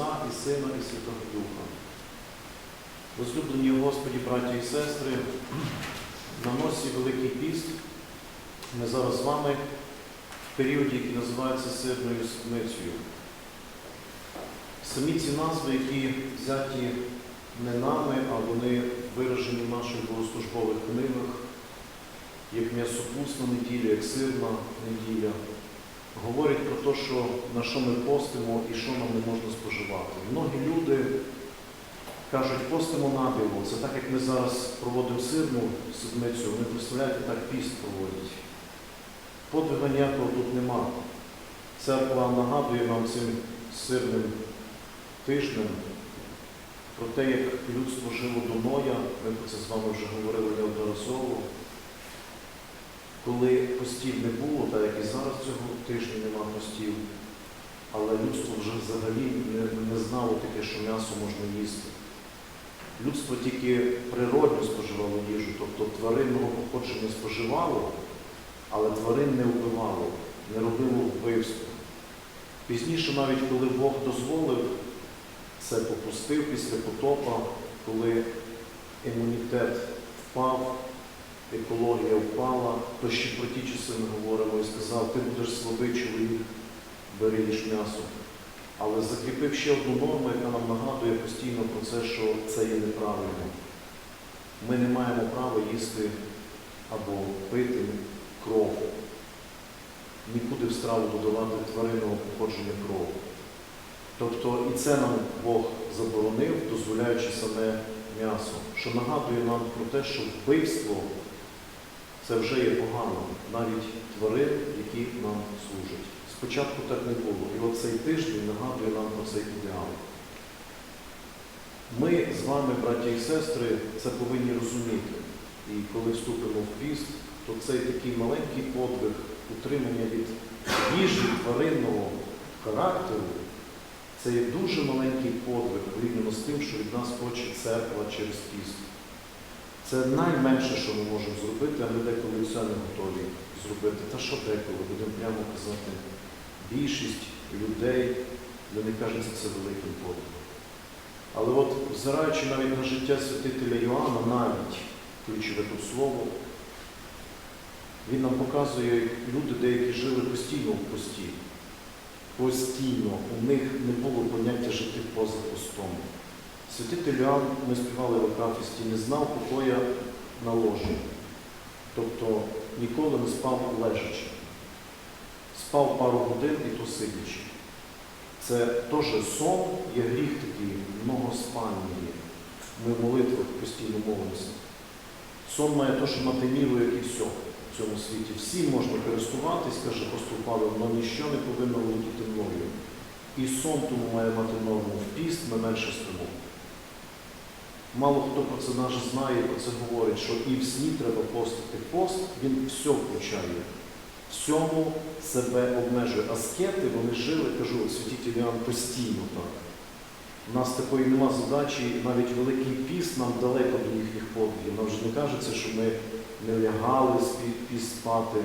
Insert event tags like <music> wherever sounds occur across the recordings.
Отця і Сина і Святого Духа. Возлюблені Господі, браті і сестри, на носі Великий піст. Ми зараз з вами в періоді, який називається Сирною Седмицею. Самі ці назви, які взяті не нами, а вони виражені в наших богослужбових книгах, як м'ясопусна неділя, як сирна неділя, говорять про те, що на що ми постимо і що нам не можна споживати. Многі люди кажуть, постимо набіво. Це так, як ми зараз проводимо сирну седмицю, вони представляєте, так піст проводять. Подвига ніякого тут нема. Церква нагадує нам цим сирним тижнем про те, як людство жило до Ноя, ми про це з вами вже говорили неодноразово. Коли постів не було, так як і зараз цього тижня нема постів, але людство вже взагалі не, не знало таке, що м'ясо можна їсти. Людство тільки природно споживало їжу, тобто тваринного походження споживало, але тварин не вбивало, не робило вбивство. Пізніше, навіть коли Бог дозволив, це попустив після потопа, коли імунітет впав, екологія впала, то ще про ті часи ми говоримо і сказав, ти будеш слабий чоловік, бери їж м'ясо. Але закріпив ще одну норму, яка нам нагадує постійно про це, що це є неправильно. Ми не маємо права їсти або пити кров. Нікуди в страву додавати тваринного походження кров. Тобто і це нам Бог заборонив, дозволяючи саме м'ясо, що нагадує нам про те, що вбивство це вже є погано, навіть тварин, які нам служать. Спочатку так не було. І оцей тиждень нагадує нам про цей ідеал. Ми з вами, браті і сестри, це повинні розуміти. І коли вступимо в піст, то цей такий маленький подвиг утримання від їжі тваринного характеру, це є дуже маленький подвиг порівняно з тим, що від нас хоче церква через піст. Це найменше, що ми можемо зробити, а ми деколи все не готові зробити. Та що деколи, будемо прямо казати, більшість людей, для них кажеться це великим подвигом. Але от, взираючи навіть на життя святителя Йоанна, навіть ключове тут слово, він нам показує, як люди деякі жили постійно в пості. Постійно. У них не було поняття жити поза постом. Святитель Іоанн, ми співали в Акафісті, не знав покоя на ложі. Тобто ніколи не спав лежачи. Спав пару годин і то сидячи. Це теж сон, є гріх такий, много спання є. Ми в молитвах постійно молимося. Сон має те, що мати міру, як і все в цьому світі. Всім можна користуватись, каже апостол Павло, але ніщо не повинно володіти мною. І сон тому має мати норму. В піст ми менше спимо. Мало хто про це наш знає, про це говорить, що і в сні треба постити. Пост, він все включає. Всьому себе обмежує. Аскети, вони жили, кажу, святитель Іоанн постійно так. У нас такої нема задачі, навіть Великий піст нам далеко до їхніх подвигів. Нам вже не кажеться, що ми не лягали спі- піст спати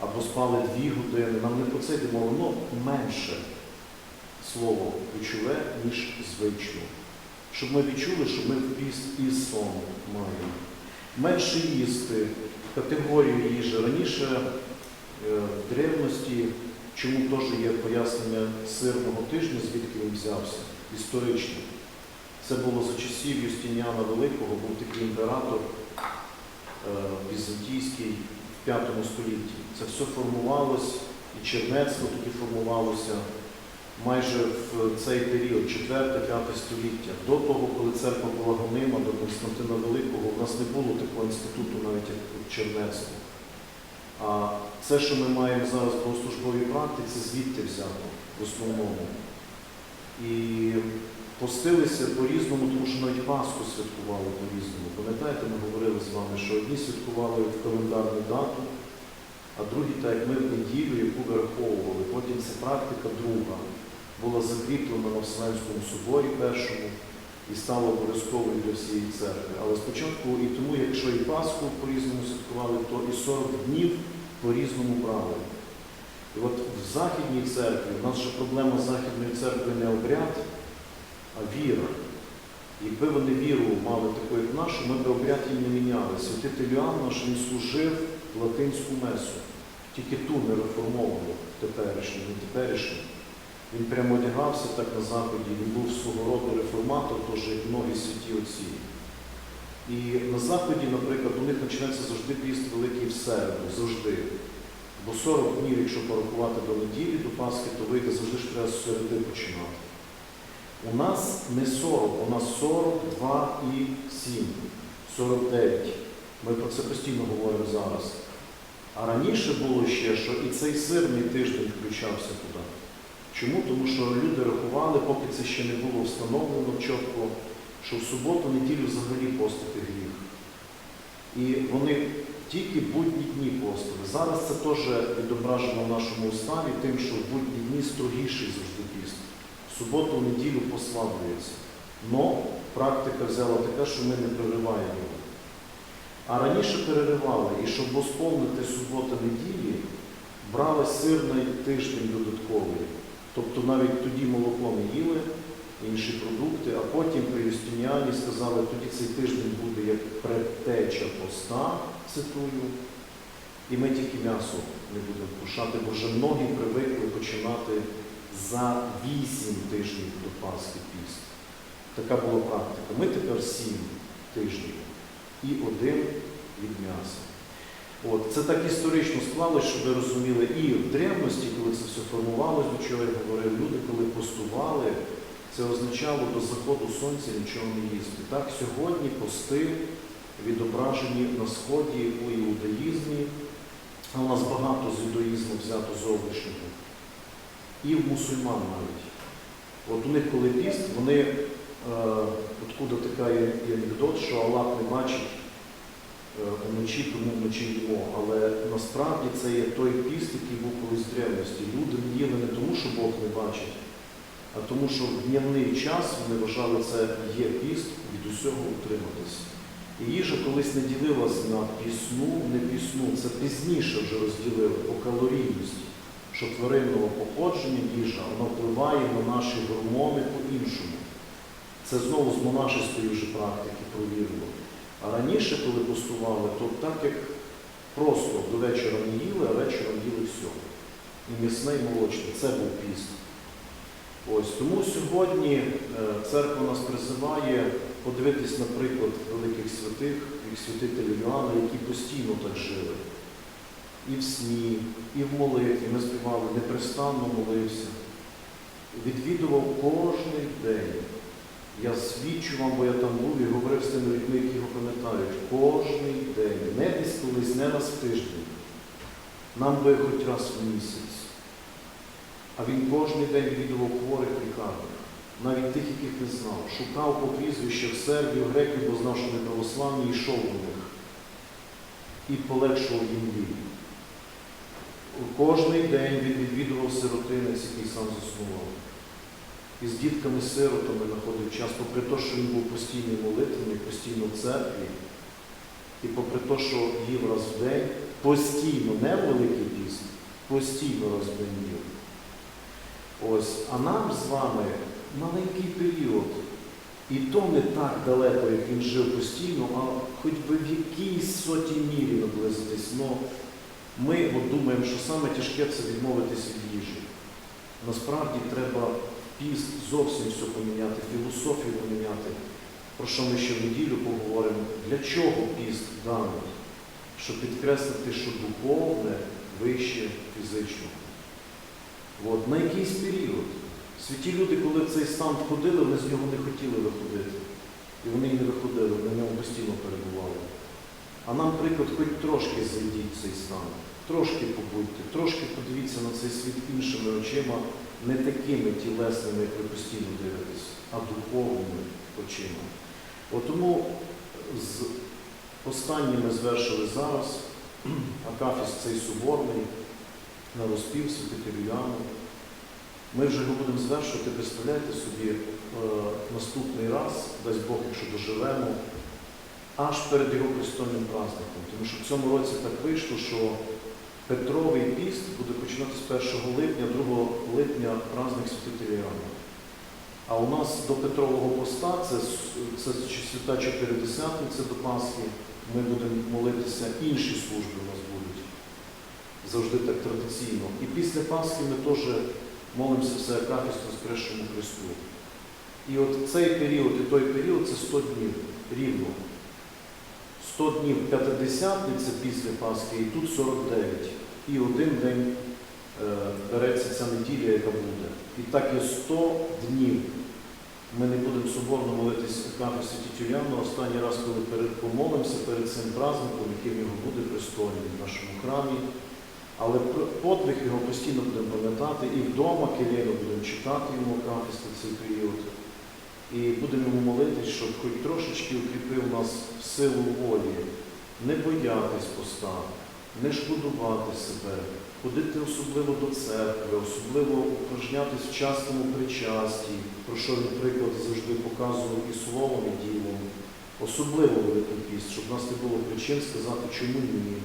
або спали дві години. Нам не про це йде воно менше слово ключове, ніж звично. Щоб ми відчули, що ми піст і сон маємо. Менше їсти, категорію їжі. Раніше е, в древності, чому теж є пояснення сирного тижня, звідки він взявся, історично. Це було за часів Юстиніана Великого, був такий імператор е, візантійський в V столітті. Це все формувалось, і чернецтво тоді формувалося майже в цей період, 4-5 століття. До того, коли церква була гонима до Константина Великого, у нас не було такого інституту, навіть як чернецтво. А це, що ми маємо зараз в богослужбовій практиці, звідти взято в основному. І постилися по-різному, тому що навіть Пасху святкували по-різному. Пам'ятаєте, ми говорили з вами, що одні святкували в календарну дату, а як ми в неділю, яку вираховували. Потім ця практика друга була закріплена на Вселенському соборі першому і стала обов'язковою для всієї церкви. Але спочатку і тому, якщо і Пасху по-різному святкували, то і 40 днів по-різному брали. І от в Західній церкві, у нас же проблема Західної церкви не обряд, а віра. Якби вони віру мали таку, як нашу, ми б обряд їм не міняли. Святитель Іоанн наш він служив латинську месу, тільки ту не реформовану теперішню, не теперішню. Він прямо одягався так на заході, він був свого роду реформатор, теж як многі святі отці. І на заході, наприклад, у них починається завжди піст великий в середу, завжди. Бо 40 днів, якщо порахувати до неділі, до Пасхи, то вийде завжди ж треба з середи починати. У нас не 40, у нас 42 і 7, 49. Ми про це постійно говоримо зараз. А раніше було ще, що і цей сирний тиждень включався туди. Чому? Тому що люди рахували, поки це ще не було встановлено чітко, що в суботу, неділю взагалі постити гріх. І вони тільки будні дні постили. Зараз це теж відображено в нашому уставі, тим, що в будні дні строгіший завжди піст. В суботу, неділю послаблюється. Но практика взяла така, що ми не перериваємо його. А раніше переривали, і щоб восповнити суботу-неділі, брали сирний тиждень додатковий. Тобто навіть тоді молоко не їли, інші продукти, а потім при Юстиніані сказали, тоді цей тиждень буде як предтеча поста, цитую, і ми тільки м'ясо не будемо кушати, бо вже многі привикли починати за вісім тижнів до Пасхи піст. Така була практика. Ми тепер сім тижнів і один від м'яса. От, це так історично склалося, щоб ви розуміли, і в древності, коли це все формувалось, до чого я говорив, люди, коли постували, це означало до заходу сонця нічого не їсти. Так, сьогодні пости відображені на сході у іудаїзмі, а у нас багато з іудаїзму взято зовнішнього. І в мусульман навіть. От у них, коли піст, вони, откуда така є є анекдот, що Аллах не бачить е, вночі, тому вночі їмо. Але насправді це є той піст, який був колись древності. Люди їли не тому, що Бог не бачить, а тому, що в днівний час вони вважали це є піст від усього утриматися. І їжа колись не ділилась на пісну, не пісну. Це пізніше вже розділили по калорійності, що тваринного походження їжа вона впливає на наші гормони по-іншому. Це знову з монашеської вже практики провірило. А раніше, коли постували, то так як просто до вечора не їли, а вечором їли все. І м'ясне, і молочне. Це був піст. Ось тому сьогодні е, церква нас призиває подивитись, наприклад, великих святих, як святителя Йоанна, які постійно так жили. І в сні, і в молитві. Ми співали, непрестанно молився. Відвідував кожний день. Я свідчу вам, бо я там був і говорив з тими людьми, які його пам'ятають. Кожний день. Не десь колись, не раз в тиждень. Нам би хоч раз в місяць. А він кожен день відвідував хворих лікарнях, навіть тих, яких не знав. Шукав по прізвищах сербів, греків, бо знав, що вони православні, і йшов до них. І полегшував їм біль. Кожний день він відвідував сиротинець, який сам заснував. І з дітками-сиротами знаходив час, попри те, що він був постійний молитвений, постійно в церкві, і попри те, що їв раз в день, постійно, не великий піст, постійно раз в день їв. Ось, а нам з вами маленький період. І то не так далеко, як він жив постійно, а хоч би в якійсь сотій мірі наблизитись. Но ми от думаємо, що саме тяжке це відмовитись від їжі. Насправді треба піст зовсім все поміняти, філософію поміняти, про що ми ще в неділю поговоримо. Для чого піст даний? Щоб підкреслити, що духовне вище фізичного. От, на якийсь період. Святі люди, коли в цей стан входили, вони з нього не хотіли виходити. І вони й не виходили, вони в ньому постійно перебували. А нам, приклад, хоч трошки зайдіть в цей стан, трошки побудьте, трошки подивіться на цей світ іншими очима, не такими тілесними, як ви постійно дивитесь, а духовними очима. От тому з останніми звершили зараз <clears throat> Акафіс цей соборний на розпів святителю. Ми вже його будемо звершувати, представляєте собі, е, наступний раз, дасть Бог, якщо доживемо, аж перед його престольним праздником. Тому що в цьому році так вийшло, що Петровий піст буде починатися з 1 липня, 2 липня праздник святителя Іоанна. А у нас до Петрового поста це, це свята Чотиридесятниця до Пасхи. Ми будемо молитися, інші служби у нас будуть. Завжди так традиційно. І після Пасхи ми теж молимося все акафісту Воскресшому Христу. І от цей період і той період це 100 днів рівно. 100 днів п'ятидесятниця після Пасхи, і тут 49. І один день е, береться ця неділя, яка буде. І так є 100 днів. Ми не будемо соборно молитись Акафісті Тітюляну. Останній раз, коли перед, помолимося перед цим праздником, яким його буде престольний в нашому храмі. Але подвиг його постійно будемо пам'ятати і вдома Кирило будемо читати йому Акафісти в цей період. І будемо йому молитись, щоб хоч трошечки укріпив нас в силу волі, не боятись поста, не шкодувати себе, ходити особливо до церкви, особливо упражнятись в частному причасті, про що він приклад завжди показував і словом, і ділом. Особливо великий піст, щоб в нас не було причин сказати, чому ні.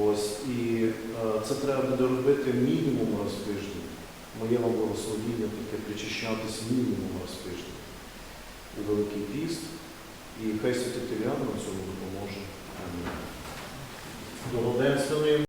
Ось, і е, це треба буде робити мінімум раз в тиждень. Моє вам благословіння таке причащатись мінімум раз в тиждень у Великий піст. І хай святителяна на цьому допоможе. Амінь. Благоденствуємо.